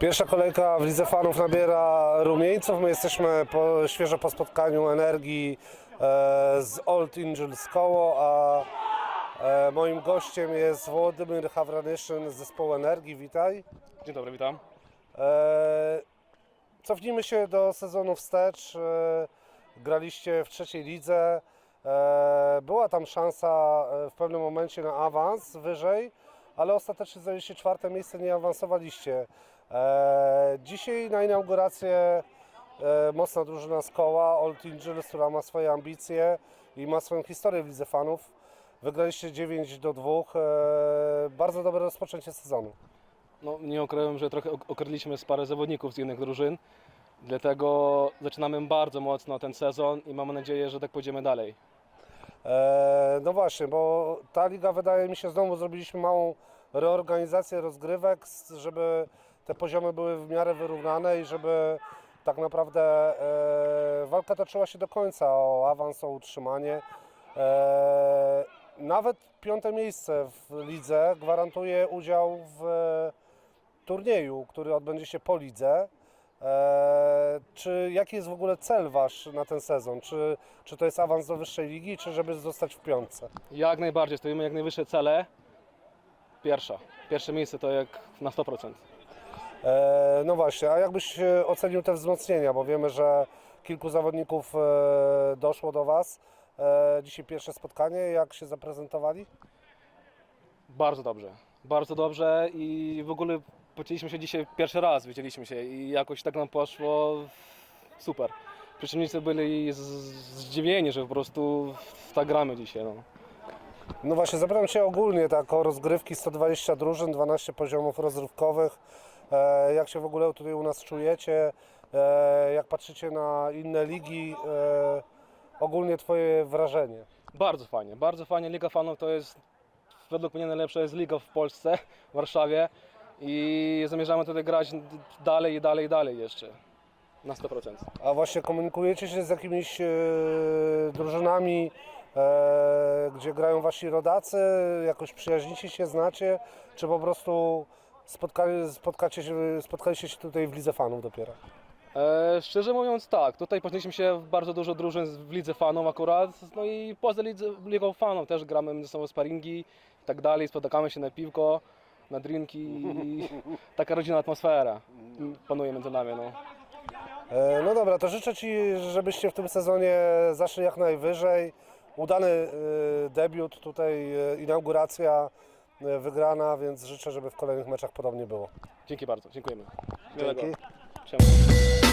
Pierwsza kolejka w Lidze Fanów nabiera rumieńców. My jesteśmy po, świeżo po spotkaniu Energii e, z Old Angels Koło, a e, moim gościem jest Włodymyr Hawranyszyn z zespołu Energii. Witaj. Dzień dobry, witam. E, cofnijmy się do sezonu wstecz. E, graliście w trzeciej lidze. E, była tam szansa e, w pewnym momencie na awans wyżej, ale ostatecznie zajęliście czwarte miejsce, nie awansowaliście. E, dzisiaj na inaugurację e, mocna drużyna z koła, Old Angels, która ma swoje ambicje i ma swoją historię w Lidze Fanów. Wygraliście 9 do 2. E, bardzo dobre rozpoczęcie sezonu. No, nie ukrywam, że trochę ok- okradliśmy z parę zawodników z innych drużyn, dlatego zaczynamy bardzo mocno ten sezon i mamy nadzieję, że tak pójdziemy dalej. E, no właśnie, bo ta liga wydaje mi się, znowu zrobiliśmy małą reorganizację rozgrywek, żeby te poziomy były w miarę wyrównane i żeby tak naprawdę e, walka toczyła się do końca o awans, o utrzymanie. E, nawet piąte miejsce w lidze gwarantuje udział w turnieju, który odbędzie się po lidze. E, czy jaki jest w ogóle cel wasz na ten sezon? Czy, czy to jest awans do wyższej ligi, czy żeby zostać w piątce? Jak najbardziej, stoimy jak najwyższe cele. Pierwsza. Pierwsze miejsce to jak na 100%. E, no właśnie, a jakbyś e, ocenił te wzmocnienia, bo wiemy, że kilku zawodników e, doszło do was. E, dzisiaj pierwsze spotkanie, jak się zaprezentowali? Bardzo dobrze. Bardzo dobrze i w ogóle poczuliśmy się dzisiaj pierwszy raz, widzieliśmy się i jakoś tak nam poszło super. Przeciwnicy byli z- zdziwieni, że po prostu tak gramy dzisiaj. No. No właśnie, zapytam Cię ogólnie tak o rozgrywki, 120 drużyn, 12 poziomów rozrywkowych. E, jak się w ogóle tutaj u nas czujecie? E, jak patrzycie na inne ligi? E, ogólnie Twoje wrażenie? Bardzo fajnie, bardzo fajnie. Liga Fanów to jest według mnie najlepsza jest liga w Polsce, w Warszawie i zamierzamy tutaj grać dalej i dalej i dalej jeszcze. Na 100%. A właśnie komunikujecie się z jakimiś e, drużynami, e, gdzie grają Wasi rodacy? Jakoś przyjaźnicie się, znacie? Czy po prostu spotkali, spotkacie się, spotkaliście się tutaj w Lidze Fanów dopiero? E, szczerze mówiąc tak, tutaj poznaliśmy się w bardzo dużo drużyn z- w lidze fanów akurat, no i poza lidze, ligą fanów też gramy ze sobą sparingi i tak dalej, spotykamy się na piwko, na drinki i taka rodzinna atmosfera panuje między nami. No. E, No dobra, to życzę Ci, żebyście w tym sezonie zaszli jak najwyżej. Udany e, debiut, tutaj e, inauguracja e, wygrana, więc życzę, żeby w kolejnych meczach podobnie było. Dzięki bardzo, dziękujemy. Dzięki. Siema.